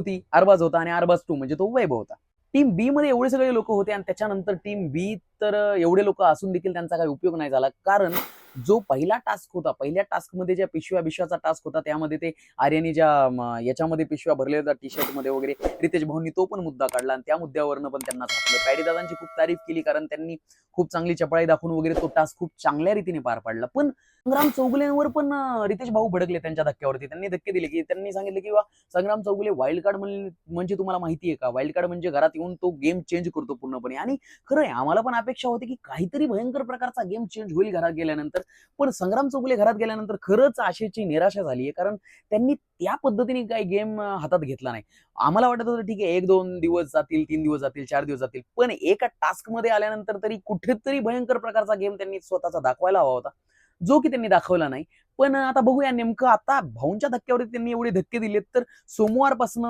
होती अरबाज होता आणि अरबाज टू म्हणजे तो वैभव होता. टीम बी मध्ये एवढे सगळे लोक होते आणि त्याच्यानंतर टीम बी तर एवढे लोक असून देखील त्यांचा काही उपयोग नाही झाला. कारण जो पहिला टास्क होता पहिल्या टास्कमध्ये ज्या पिशव्या बिशव्याचा टास्क होता त्यामध्ये ते आर्याने ज्या याच्यामध्ये पिशव्या भरलेल्या होत्या टी शर्टमध्ये वगैरे रितेश भाऊंनी तो पण मुद्दा काढला आणि त्या मुद्द्यावरनं पण त्यांना झापलं पॅडीदादांची खूप तारीफ केली कारण त्यांनी खूप चांगली चपळाई दाखवून वगैरे तो टास्क खूप चांगल्या रीतीने पार पाडला. पण संग्राम चौगुलेंवर पण रितेश भाऊ भडकले त्यांच्या धक्क्यावरती. त्यांनी धक्के दिले की त्यांनी सांगितलं की "वा, संग्राम चौगुले वाईल्ड कार्ड म्हणजे तुम्हाला माहिती आहे का? वाईल्ड कार्ड म्हणजे घरात येऊन तो गेम चेंज करतो पूर्णपणे. आणि खरं आहे आम्हाला पण अपेक्षा होती की काहीतरी भयंकर प्रकारचा गेम चेंज होईल घरात गेल्यानंतर. पण संग्राम चौगुले घरात गेल्यानंतर खरंच आशेची निराशा झाली आहे कारण त्यांनी त्या पद्धतीने काही गेम हातात घेतला नाही. आम्हाला वाटत होतं ठीक आहे एक दोन दिवस जातील तीन दिवस जातील चार दिवस जातील. पण एका टास्कमध्ये आल्यानंतर तरी कुठेतरी भयंकर प्रकारचा गेम त्यांनी स्वतःचा दाखवायला हवा होता. जो की त्यांनी दाखवला नाही. पण आता बघूया नेमकं आता भाऊंच्या धक्क्यावरती त्यांनी एवढे धक्के दिलेत. तर सोमवारपासून